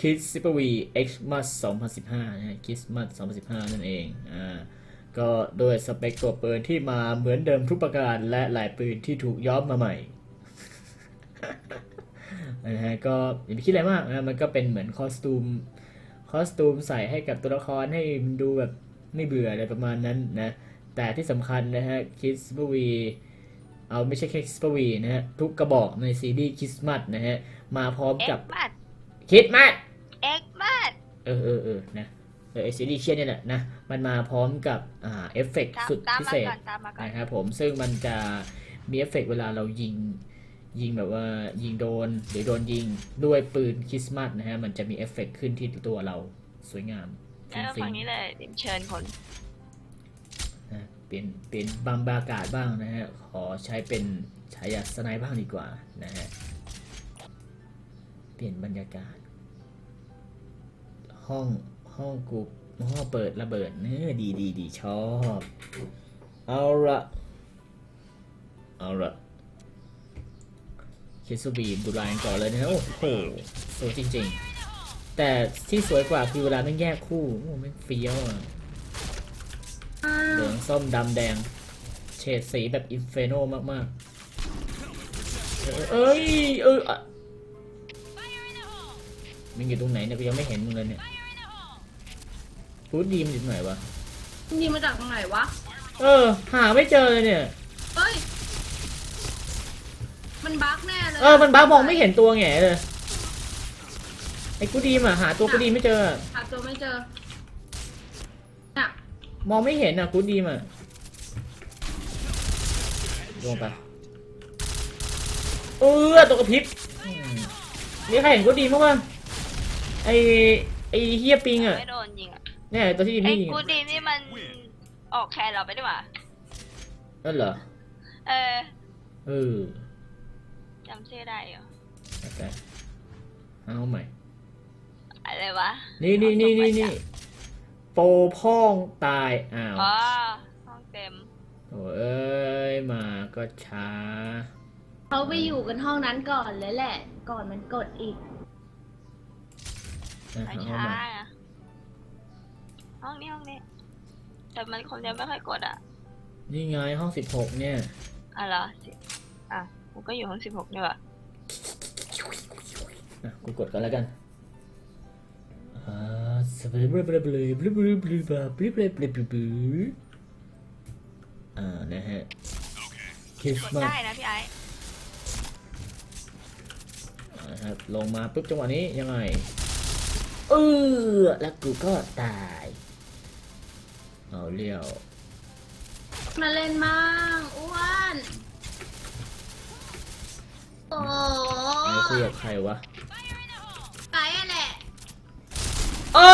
คิดซิปวีเอ็กซ์มัส2015 นะฮะคิสมัส2015 นั่นเอง อ่า ก็โดยสเปคตัวปืนที่มาเหมือนเดิมทุกประการและลายปืนที่ถูกย้อมมาใหม่ นะฮะ ก็อย่าไปคิดอะไรมากนะ มันก็เป็นเหมือนคอสตูม คอสตูมใส่ให้กับตัวละครให้มันดูแบบไม่เบื่ออะไรประมาณนั้นนะ แต่ที่สำคัญนะฮะคิสปวีเอาไม่ใช่แค่คิสปวีนะฮะ ทุกกระบอกในซีรีส์คริสต์มาสนะฮะ มาพร้อมเอ็กับกมัดคริสต์มาส เอ็กมัดเออเออเออนะเออไอซีรีส์เชียเนี่ยแหละนะมันมาพร้อมกับอ่าเอฟเฟกต์ตามสุดตามพิมาเศษก่อนตามมาก่อนนะครับผมซึ่งมันจะมีเอฟเฟกต์เวลาเรายิงยิงแบบว่ายิงโดนหรือโดนยิงด้วยปืนคริสต์มาสนะฮะมันจะมีเอฟเฟกต์ขึ้นที่ตัวเราสวยงามแล้วฟิฝั่งงนี้เลยเดี๋ยวเชิญคนๆนะเปลี่ยนเปลี่ยนบางบรรยากาศบ้างนะฮะขอใช้เป็นฉายาสไนป์บ้างดีกว่านะฮะเปลี่ยนบรรยากาศ ห้องห้องกูห้องเปิดระเบิดเนื้อดีดีดีชอบ เอาละเอาละคิสบีมดูลายกันก่อนเลยนะโอ้โหสวยจริง ๆ แต่ที่สวยกว่าคือเวลาไม่งแยกคู่โอ้ไม่งเฟี้ยวอะเหลืองส้มดำแดง เฉดสีแบบอินเฟโนมากๆ เออเอ้ยเอออะมึงอยู่ตรงไหนเนี่ยกูยังไม่เห็นมึงเลยเนี่ย พูดดีมันอยู่ตรงไหนวะ ยิงมาจากตรงไหนวะ เออ หาไม่เจอเลยเนี่ย เฮ้ย มันบั๊กแน่เลยเออ มันบ้ามองไม่เห็นตัวแง่เลย ไอ้กูดีมอะ หาตัวกูดีไม่เจออะหาตัวไม่เจอน่ะมองไม่เห็นอะกูดีมอะลงไปเออตัวกระพริบอืมมีใครเห็นกูดีมั้งวะไอไอเฮียปิงอะ ไม่โดนยิงอะ เนี่ยตัวที่ยิงไอ้นี่ยิงกูอะดีนี่มันออกแคนเราไปดีกว่านั่นเหรอ เออเออจำชื่อได้เหรอแต่เอาใหม่ อะไรวะนี่นี่นี่นี่นี่โปรพ่องตายอ้าวอ๋อห้องเต็มโอ้เอ้ยมาก็ช้า เขาไปอยู่กันห้องนั้นก่อนเลยแหละ ก่อนมันกดอีกอะไปเอาช้าใหม่อะ ห้องนี้ห้องนี้ แต่มันคนเดียวไม่ค่อยกดอะนี่ไงห้องสิบหกเนี่ย อะเหรอสิอะผมก็อยู่ห้องสิบหกนี่หว่าอะกูกดกันแล้วกันอ่าสบายบลาบลาบลาบลาบลาบลาบลาบลาบลาบลาอ่านะฮะคริสกดต์มาสได้นะพี่ไอ้นะครับลงมาปุ๊บจังหวะนี้ยังไงเออแล้วกูก็ตาย เอาเลี้ยวมาเล่นมั่งอ้วนโอ้ไอ้คุยกับใครวะไก่แหละอ้า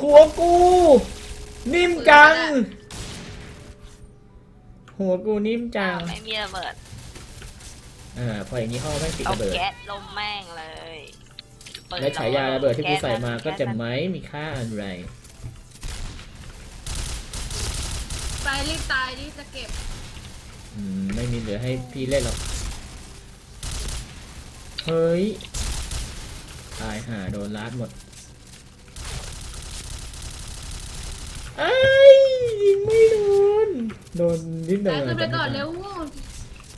หัวกู นิ่มจัง หัวกูนิ่มจัง ไม่มีระเบิดอ่าพออย่างนี้ห้องแม่งติดเอาระเบิดแก๊สลมแม่งเลยเปิดและฉายาระเบิดที่กูใส่มาก็จะแสไม่มีค่าอะไร ไปรีบตายรีบจะเก็บอืมไม่มีเหลือให้พี่เล่นหรอก เฮ้ย ตายห่าโดนลาดหมดไอ้ยยิงไม่โดน โดนนิดหน่ตาอยยขึ้นไปแต่ม่ก่อนตายเร็ว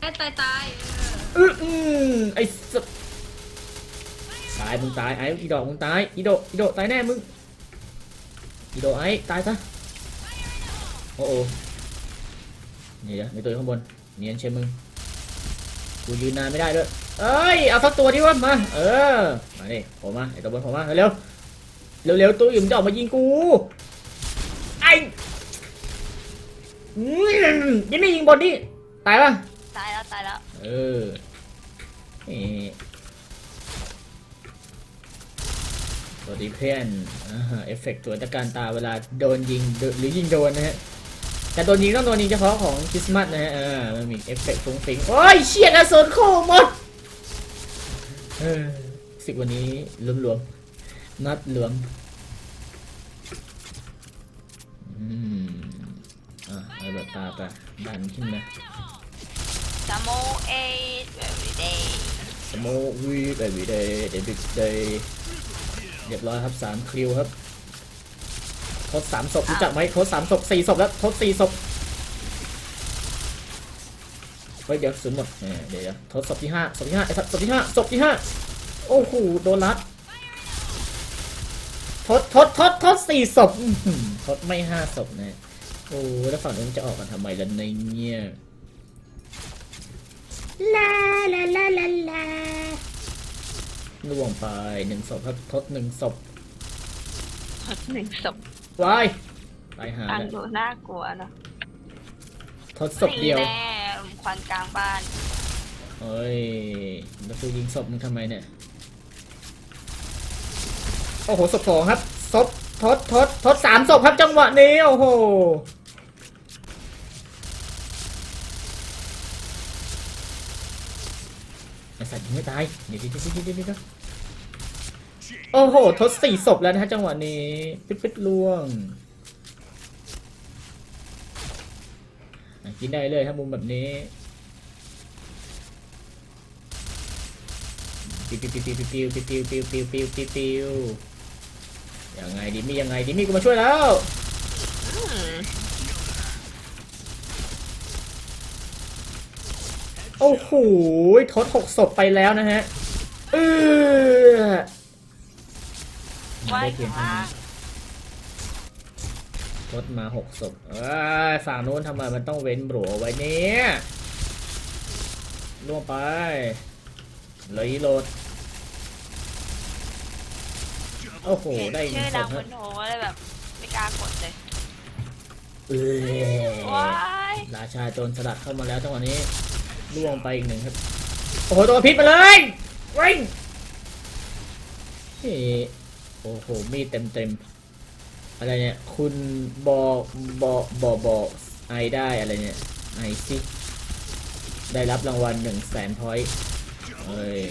ไอ้ตายตายเอออื้ออืมไอ้สัสตายมึงตายไอ้อีดอกมึงตายอีโดอีโดตายแน่มึงอีโดไอ้ตายซะ โอ้โหนี่เดี๋ยวมีตัวอยู่ข้างบน เนียนเชยมึง กูยืนนานไม่ได้ด้วย เอ้ย เอาสักตัวดิวะมา เออ มาดิผมมาไอ้ตัวบนผมมา เร็ว เร็วเร็วๆตัวอื่นมันจะออกมายิงกู ไอ้อืมยังไม่ยิงบนดิตายปะตายแล้วตายแล้ว เออเอ่อสวัสดีเพื่อนอ่าฮะเอฟเฟกต์สวยจากการตาเวลาโดนยิงโดหรือยิงโดนนะฮะ แต่โดนยิงต้องโดนยิงเฉพาะของคริสต์มาสนะฮะเออมันมีเอฟเฟกต์ฟุ้งฟิ้งโอ้ยเชี่ยกระสุนโคหมดเออสิกวันนี้รวมๆนัดรวมอืมอะเอาแบบตาไปดันขึ้นนะสโมเอทเวลเดย์ Smoke weed every day, the big day. เรียบร้อยครับสามคริวครับ ทดสามศพรู้จักไหมทดสามศพสี่ศพแล้วทดสี่ศพเฮ้ยเดี๋ยวศูนย์หมดเออเดี๋ยวเดี๋ยวทดศพที่ห้าศพที่ห้าไอ้สัตว์ศพที่ห้าศพที่ห้าโอ้โหโดนรัดทดทดทดทดสี่ศพอื้อหือทดไม่ห้าศพนะโอ้แล้วฝั่งนู้นจะออกกันทำไมล่ะในเนี่ยลาลาลาลาลาล่วงไปหนึ่งศพครับทดหนึ่งศพหนึ่งศพ วายตายหาอันแล้วดูน่ากลัวเนอะทดศพเดียว นี่แน่ควันกลางบ้าน เฮ้ยแล้วกูยิงศพมึงทำไมเนี่ย โอ้โหศพสองครับศพทดทดทดสามศพครับจังหวะนี้ โอ้โห ไอสัตว์ยิงไม่ตาย เดี๋ยวเดี๋ยวเดี๋ยวเดี๋ยวเดี๋ยว โอ้โห ทดสี่ศพแล้วนะฮะจังหวะนี้ปิดปิดล่วงกินได้เลยถ้ามุมแบบนี้ปิวปิวปิวปิวปิวปิวปิวปิวปิวปิวปิวยังไงดิมี่ยังไงดิมี่กูมาช่วยแล้วโอ้โหทดหกศพไปแล้วนะฮะเออ ไว้ได้เพียงข้างเท่าล่างนี้ทดมาหกศพเอ้ยฝั่งนู้นทำไมมันต้องเว้นบรัวไว้เนี่ยล่วงไปเลยโหลด โอ้โหเห็นได้อีกหชื่นึ่องศดัพงบฮะนโหเลยแบบ ไม่กล้ากดเลยเออว้ายราชาโจรสลัดเข้ามาแล้วจังหวะนี้ล่วงไปอีกหนึ่งครับ โอ้โหตัวพิษไปเลยวิ่งเฮ้ โอ้โห มีเต็มเต็มอะไรเนี่ย คุณบอบอบอบอไอได้อะไรเนี่ยไอซิได้รับรางวัลหนึ่งแสนพอยต์เฮ้ย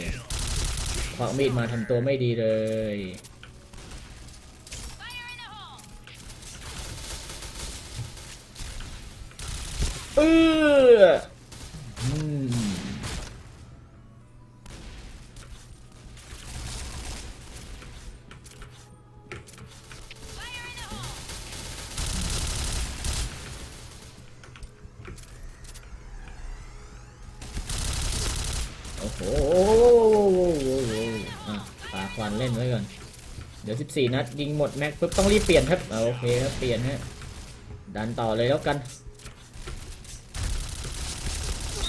ควักมีดมาทำตัวไม่ดีเลย เออ 14 นัด ยิงหมดแม็กปุ๊บต้องรีบเปลี่ยนครับเอาโอเคครับเปลี่ยนฮะดันต่อเลยแล้วกัน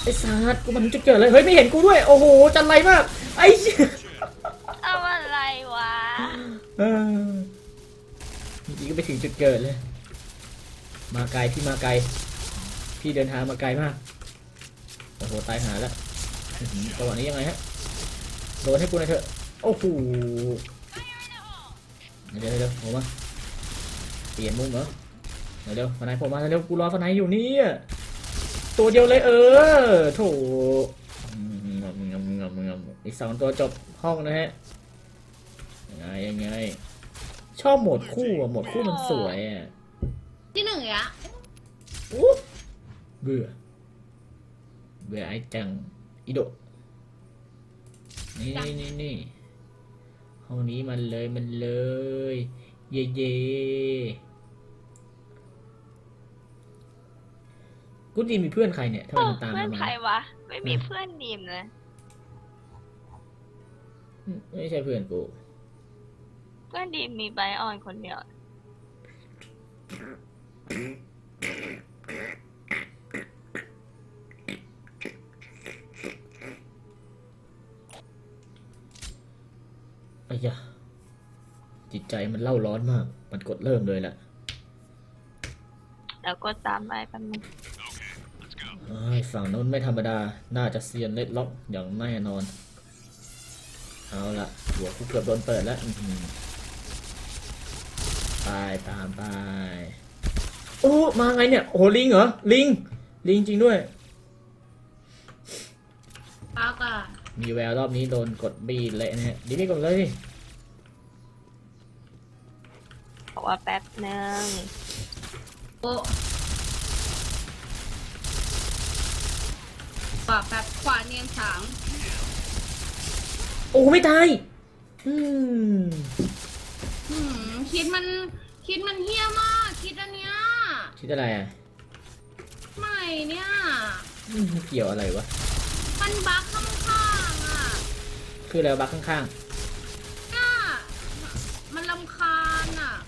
ไอ้สัตว์กูมันจะเกิดเลยเฮ้ยไม่เห็นกูด้วยโอ้โหจันไรมากไอ้เหี้ยเอาอะไรวะเออเมื่อกี้ก็ไปถึงจุดเกิดเลย มาไกลพี่มาไกล พี่เดินทางมาไกลมากโอ้โหตายหาแล้วอื้อหือจังหวะนี้ยังไงฮะโดนให้กูหน่อยเถอะโอ้โห เดี๋ยวเดี๋ยวเดี๋ยวผมมาเปลี่ยนมุมเหรอเดี๋ยวเดี๋ยวฟนายผมมาเร็วกูรอฟนายอยู่เนี่ยตัวเดียวเลยเออโถอืมงมงมงมงมอีกสองตัวจบห้องนะฮะยังไงยังไงชอบโหมดคู่อะโหมดคู่มันสวยอะที่หนึ่งอะอู้เบื่อ เบื่อไอ้จัง อีโดะนี่นี่นี่นี่ ห้องนี้มันเลยมันเลย เย่เย่ กูดีมีเพื่อนใครเนี่ยทำไมมันตามเพื่อมานมาใครวะ ไม่มีเพื่อนดีมเลยอืมไม่ใช่เพื่อนกู เพื่อนดีมมีไบออนคนเดียวไใจมันเล่าร้อนมาก มันกดเริ่มเลยแหละแล้วก็ตามไปแป๊บนึงเฮ้ยฝั่งนู้นไม่ธรรมดา น่าจะเซียนเล็ดล็อกอย่างแน่นอน เอาละหัวกูเกือบโดนเปิดแล้วอื้อหือไปตามไป โอ้ มาไงเนี่ย โอ้โหลิงเหรอ ลิง ลิงจริงด้วย ปากอะมีแววรอบนี้โดนกดบีเละนะฮะดีไม่กดเลยดิ ว่าแป๊บนึงโอ้ปากแบบขวาเนียนฉางโอ้ไม่ตาย อืมโหืมคิดมันคิดมันเฮี้ยมาก คิดอันเนี้ยคิดอะไรอะไม่เนี่ยอืมเกี่ยวอะไรวะ มันบั๊กข้างๆอะคืออะไรวะบักข้างเนี่ยมันลำคาญอะๆ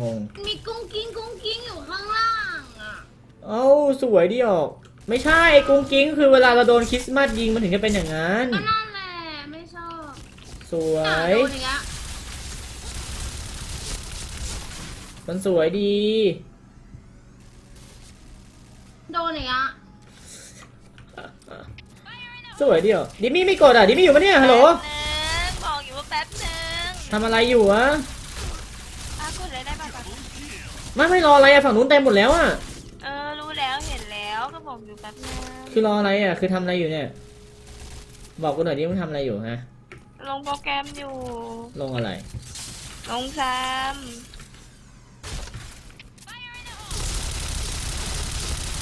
งง มีกุ้งกิ้งกุ้งกิ้งอยู่ข้างล่างอะเอ้าสวยดีออก ไม่ใช่ไอ้กุ้งกิ้งคือเวลาเราโดนคริสต์มาสยิงมันถึงจะเป็นอย่างนั้น ก็นั่นแหละไม่ชอบสวเนี่ยยโดนอย่างเงี้ยมันสวยดี โดนอย่างเงี้ยสวยดีออกดิมี่ไม่กดอะดิมี่อยู่ปะเนี่ยฮัลโหลแป๊บนึงบอกอยู่ว่าแป๊บนึงทำอะไรอยู่วะอะกดเลยได้ป่ะป่ะ ไม่ไม่รออะไรอะฝั่งนู้นเต็มหมดแล้วอะเออรู้แล้วเห็นแล้วก็บอกอยู่แป๊บนึงคือรออะไรอะคือทำอะไรอยู่เนี่ย บอกกูหน่อยดิมึงทำอะไรอยู่ฮะ ลงโปรแกรมอยู่ ลงอะไร ลงซ้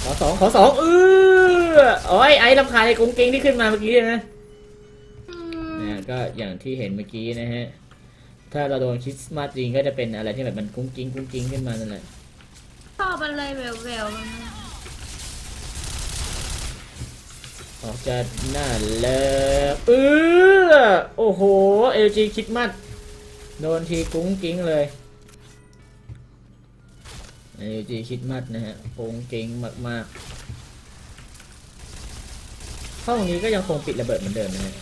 ขอสองขอสองเออโอ้ยไอ้ลำคาญไอ้กุ้งกิ้งที่ขึ้นมาเมื่อกี้นะอืม นะฮะก็อย่างที่เห็นเมื่อกี้นะฮะ ถ้าเราโดนคริสต์มาสจริงก็จะเป็นอะไรที่แบบมันกุ้งกิ้งกุ้งกิ้งขึ้นมานั่นแหละชอบอะไรแววๆมันออกจะน่าเลิกเออโอ้โหเอลจีคริสต์มาสโดนทีกุ้งกิ้งเลยเอลจีคริสต์มาสนะฮะกุ้งกิ้งมากๆห้องนี้ก็ยังคงปิดระเบิดเหมือนเดิมนะฮะ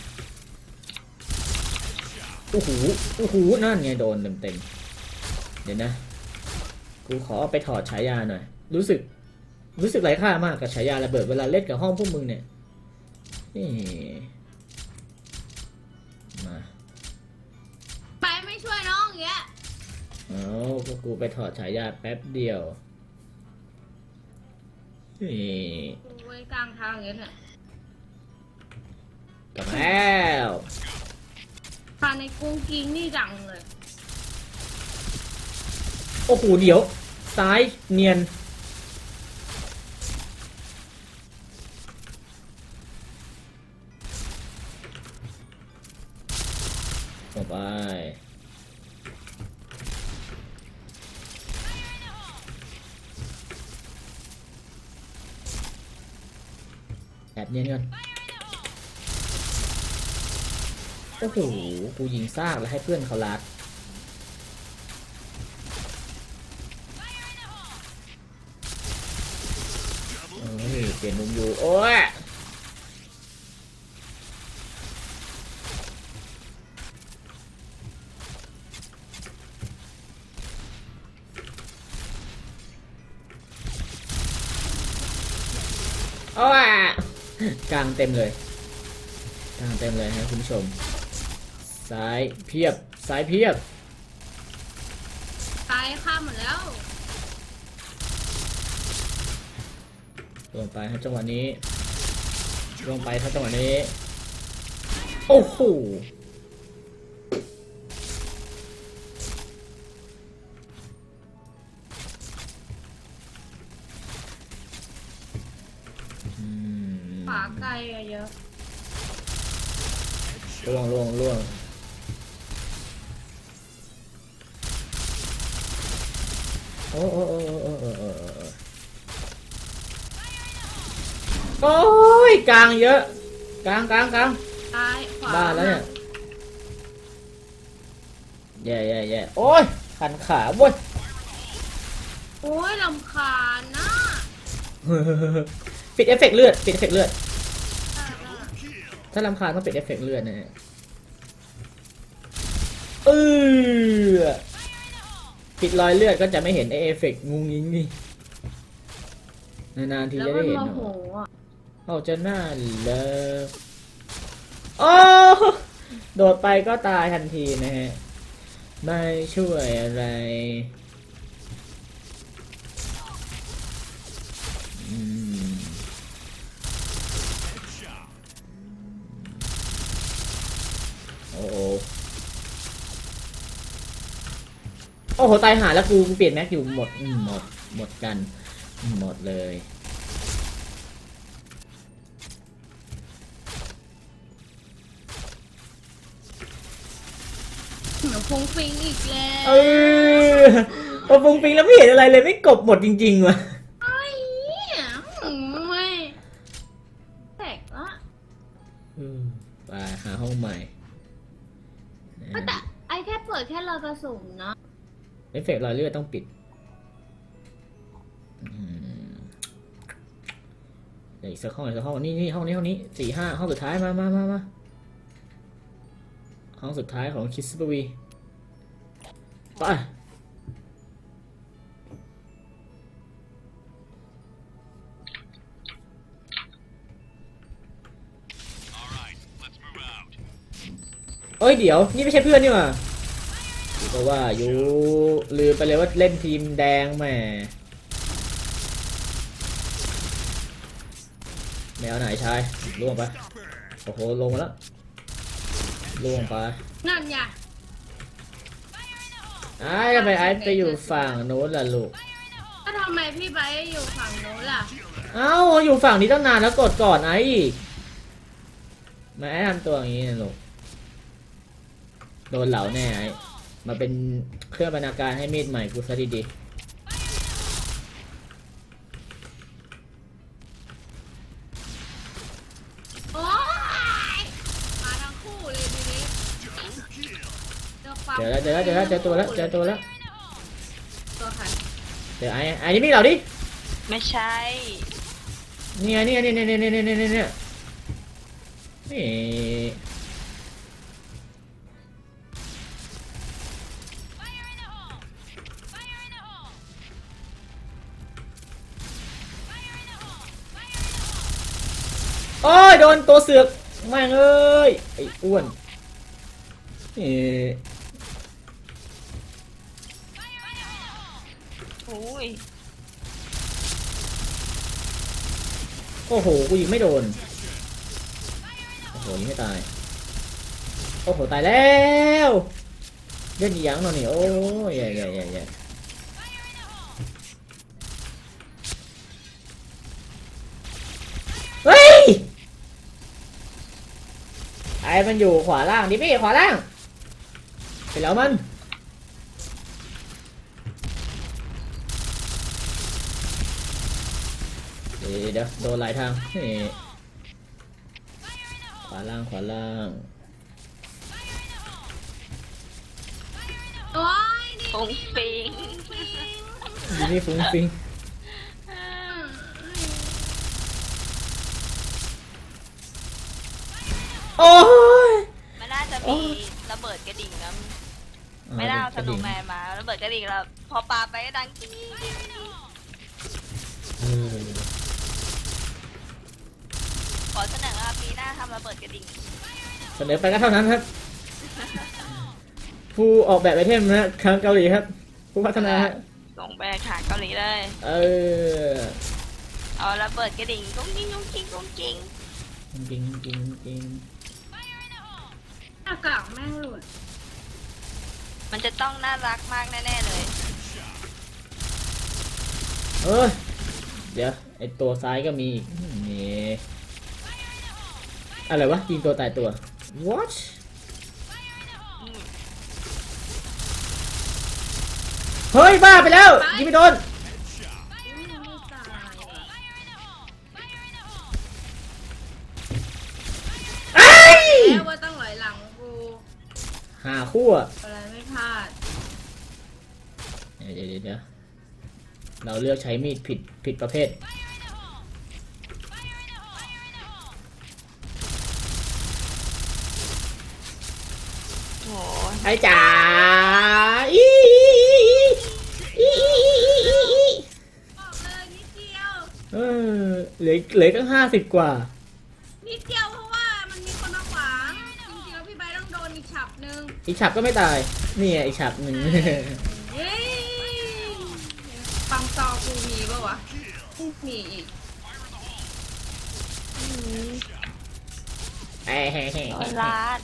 โอ้โหโอ้โหนั่นไงโดนเต็มๆเดี๋ยวนะ กูขอเอาไปถอดฉายาหน่อย รู้สึก รู้สึกไร้ค่ามากกับฉายาระเบิดเวลาเล่นกับห้องพวกมึงเนี่ยนี่มาไปไม่ช่วยน้องอย่างเงี้ยเอาก็กูไปถอดฉายาแป๊บเดียวนี่กูไว้กลางทางอย่างเงี้ยเนี่ยกลับแล้วพา ในกุ้งกิงนี่จังเลย โอ้โหเดี๋ยว ซ้ายเนียน ต่อไป แอบเนียนก่อน โอ้โห กูยิงซากแล้วให้เพื่อนเขาลัดโอ้ยเปลี่ยนมุมอยู่ โอ้ยโอ้ยกลางเต็มเลยกลางเต็มเลยฮะคุณผู้ชม ซ้ายเพียบซ้ายเพียบตายข้ามหมดแล้ว ลงไปครับจังหวะนี้ ลงไปครับจังหวะนี้ โอ้โหอืมขวาไกลอะเยอะ ล่วงล่วงล่วง โอ้โอ้โอ้โอ้โอ้โอ้โอ้โอ้ยกลางเยอะ กลางกลางกลางซ้ายขวาบ้าแล้วเนี่ยแย่แย่แย่โอ้ยขันขาเว้ยโอ้ยลำคาญนะปิดเอฟเฟกต์เลือดปิดเอฟเฟกต์เลือด ถ้าลำคาญต้องปิดเอฟเฟกต์เลือดนะฮะเออ ปิดรอยเลือดก็จะไม่เห็นไอเอฟเฟกต์งูงิงนี่นานๆทีแล้วจะมัได้นเห็นโมเนโหอะอะเขาจะน่าเลิฟโอ้โดดไปก็ตายทันทีนะฮะ ไม่ช่วยอะไรอืมโอ้ โหโอ้โหตายหาแล้วกูกูเปลี่ยนแม็กอยู่หมดอืมหมดหมดกันหมดเลยหนูฟุ้งฟิงอีกแล้ว เออพอฟุ้งฟิงแล้วไม่เห็นอะไรเลยไม่กบหมดจริงๆว่ะ ฟเฟกต์รอยเลือดต้องปิดอืมเดี๋ยวอีกสักห้องอีกสักห้องนี่นี่ห้องนี้ห้องนี้สี่ห้าห้องสุดท้ายมามามามาห้องสุดท้ายของคิสบวีไปเอ้ยเดี๋ยว นี่ไม่ใช่เพื่อนนี่หว่า เพราะว่าอยู่ลืมไปเลยว่าเล่นทีมแดงแหมแมวไหนชายล่วงไปโอ้โหลงมาแล้วล่วงไปนั่นไงไอ้ทำไมไอ้ไปอยู่ฝั่งโน้นล่ะลูกก็ทำไมพี่ไบร์ทอยู่ฝั่งโน้นล่ะเอ้าอยู่ฝั่งนี้ตั้งนานแล้วกดก่อนไอ้อีกทำไมาไอ้ทำตัวอย่างนี้นะลูกโดนเหลาแน่ไอ้ มาเป็นเครื่องบรรณาการให้มีดใหม่กูซะดีๆโอ๊ยมาทั้งคู่เลยทีนี้เจอความเจอแล้วเจอแล้วเจอแล้วเจอตัวแล้วเจอตัวแล้วตัวใครเจอไอ้ไอ้นี่มีเหล่าดิไม่ใช่นี่ไงนี่ไงนี่นี่นี่นี่นี่นี่นี่นี่โตัวเสือกแม่งเอ้ยไอ้อ้วนนี่โอ้ยโอ้โหกูยิงไม่โดนโอ้โหยิงไม่ตายโอ้โหตายแล้วเล่นอีหยังเนาะนี่โอ้ยแย่แย่แย่ อ้มันอยู่ขวาล่างดิพี่ขวาล่างไปแล้วมันเดี๋ยวเดี๋ยวโดนหลายทางนี่ขวาล่างขวาล่างโอ๊ยนี่ฟงฟิงอยู่นี่ฟุ้งฟิง โอ้ย มันน่าจะโอ้มีระเบิดกระดิ่งนะไม่ได้เอาสนุกแมนมาระเบิดกระดิ่งแล้วพอปาไปก็ดังกิ๊งกิ๊งกิ๊งกิ๊งเออขอเสนอว่าปีหน้าทำระเบิดกระดิ่งเสนอไปก็เท่านั้นครับ ผู้ออกแบบไอเทมนะทางเกาหลีครับ ผู้พัฒนาฮะส่งไปขายเกาหลีเลย เออ เอาระเบิดกระดิ่งกุ้งกิ้งกุ้งกิ้งกุ้งกิ้ง จริงจริงจริงหน้ากากแม่งหลุดมันจะต้องน่ารักมากแน่ๆเลย เออเดี๋ยวไอตัวซ้ายก็มีอีกนี่อะไรวะยิงตัวตายตัว what อืมเฮ้ยบ้าไปแล้วยิงไม่โดน หาคู่อะอะไรไม่พลาด เดี๋ยวเดี๋ยวเดี๋ยวเราเลือกใช้มีดผิดผิดประเภทโหไอ้จ๋าอีอีอีอีอีอีบอกเลยนิดเดียว เออเหลือเหลือตั้งห้าสิบกว่า อีกฉับก็ไม่ตาย นี่ไงอีกฉับหนึ่งเย้ปังตอกูมีปะวะมีอีกเอ้ยโดนลาด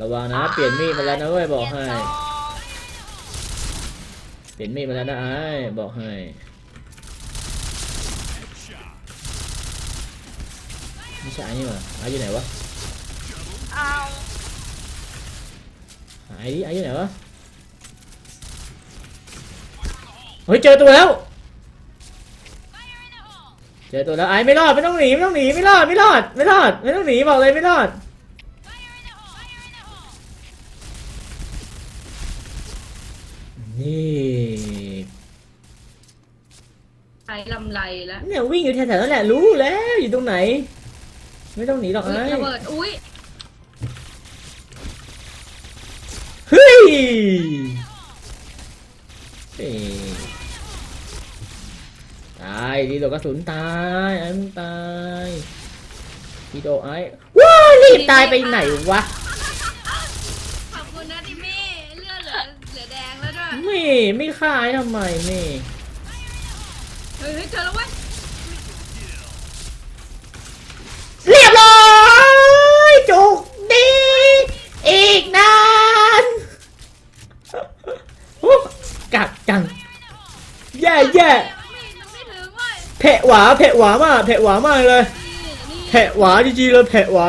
ระวังนะ เปลี่ยนมีดมาแล้วนะเว้ยบอกให้ เปลี่ยนซองเปลี่ยนมีดมาแล้วนะไอ้บอกให้ ไม่ใช่นี่หว่าไอ้อยู่ไหนวะ เอาไอ้ดิไอ้อยู่ไหนวะเฮ้ยเจอตัวแล้ว เจอตัวแล้วไอ้ไม่รอดไม่ต้องหนีไม่ต้องหนีไม่รอดไม่รอดไม่รอดไม่ต้องหนีบอกเลยไม่รอดนี่ไอ้ลำไรแล้วเนี่ยวิ่งอยู่แถวๆนั่นแหละรู้แล้วอยู่ตรงไหน ไม่ต้องหนีหรอกอุ๊ยไอ้ ระเบิด อุ้ย เฮ้ยเอ้ย ตายดีโดกระสุนตายไอ้มึงตายดีโดไอ้ว้ารีบตายไปไหนวะขอบคุณนะดิมี่เลือดเหลือเหลือแดงแล้วด้วยไม่ไม่ฆ่าไอ้ทำไมนี่เฮ้ยเฮ้ยเจอแล้วเว้ย เรียบร้อยจุกดีอีกนานโอ้กักจัง แย่แย่ไม่ถึงเว้ยเผะหวาเผะหวามากเผะหวามากเลยนี่นี่เผะหวาจริงๆเลยเผะหวา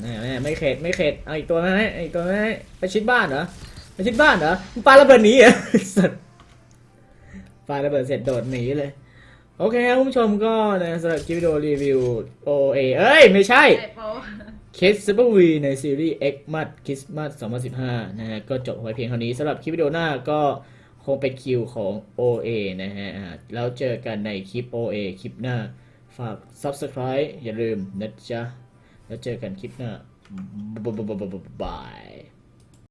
แน่แน่ไม่เข็ดไม่เข็ดเอาอีกตัวไหมเอาอีกตัวไหมไปชิดบ้านเหรอไปชิดบ้านเหรอมึงปาระเบิดหนีเหรอสัตว์ปาระเบิดเสร็จโดดหนีเลย โอเคครับคุณผู้ชมก็นะสำหรับคลิปวิดีโอรีวิว OA เอ้ย ไม่ใช่ ไอโป คิดซูเปอร์วีในซีรีส์ X มัดคริสต์มาส2015 นะฮะ ก็จบไว้เพียงเท่านี้สำหรับคลิปวิดีโอหน้าก็คงเป็นคิวของ OA นะฮะอ่าแล้วเจอกันในคลิป OA คลิปหน้า ฝาก Subscribe อย่าลืมนะจ๊ะ แล้วเจอกันคลิปหน้าบาย